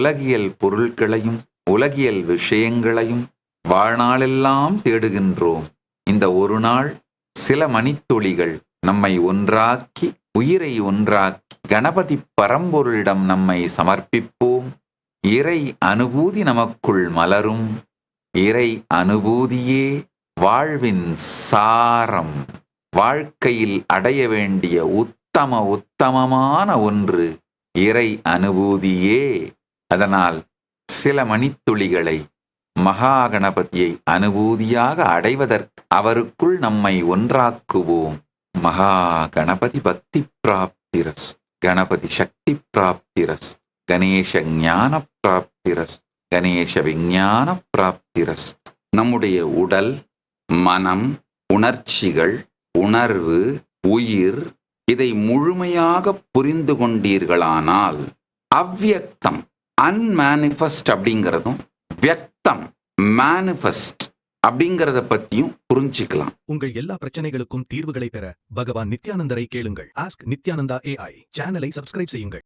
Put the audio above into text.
உலகியல் பொருட்களையும் உலகியல் விஷயங்களையும் வாழ்நாளெல்லாம் தேடுகின்றோம். இந்த ஒரு நாள் சில மணித்துளிகள் நம்மை ஒன்றாக்கி உயிரை ஒன்றாக்கி கணபதி பரம்பொருளிடம் நம்மை சமர்ப்பிப்போம். இறை அனுபூதி நமக்குள் மலரும். இறை அனுபூதியே வாழ்வின் சாரம். வாழ்க்கையில் அடைய வேண்டிய உத்தம உத்தமமான ஒன்று இறை அனுபூதியே. அதனால் சில மணித்துளிகளை மகா கணபதியை அனுபூதியாக அடைவதற்கு அவருக்குள் நம்மை ஒன்றாக்குவோம். மகா கணபதி பக்தி பிராப்திரஸ் கணபதி சக்தி பிராப்திரஸ் கணேச ஞான பிராப்திரஸ் கணேச விஞ்ஞான பிராப்திரஸ் நம்முடைய உடல் மனம் உணர்ச்சிகள் உணர்வு உயிர் இதை முழுமையாக புரிந்து கொண்டீர்களானால் அவ்வியக்தம் அன்மேனிஃபெஸ்ட் அப்படிங்கிறதும் வியக்தம் மேனிஃபெஸ்ட் அப்படிங்கிறத பத்தியும் புரிஞ்சுக்கலாம். உங்கள் எல்லா பிரச்சனைகளுக்கும் தீர்வுகளை பெற பகவான் நித்யானந்தரை கேளுங்கள். ஆஸ்க் நித்யானந்தா ஏஐ சேனலை சப்ஸ்கிரைப் செய்யுங்கள்.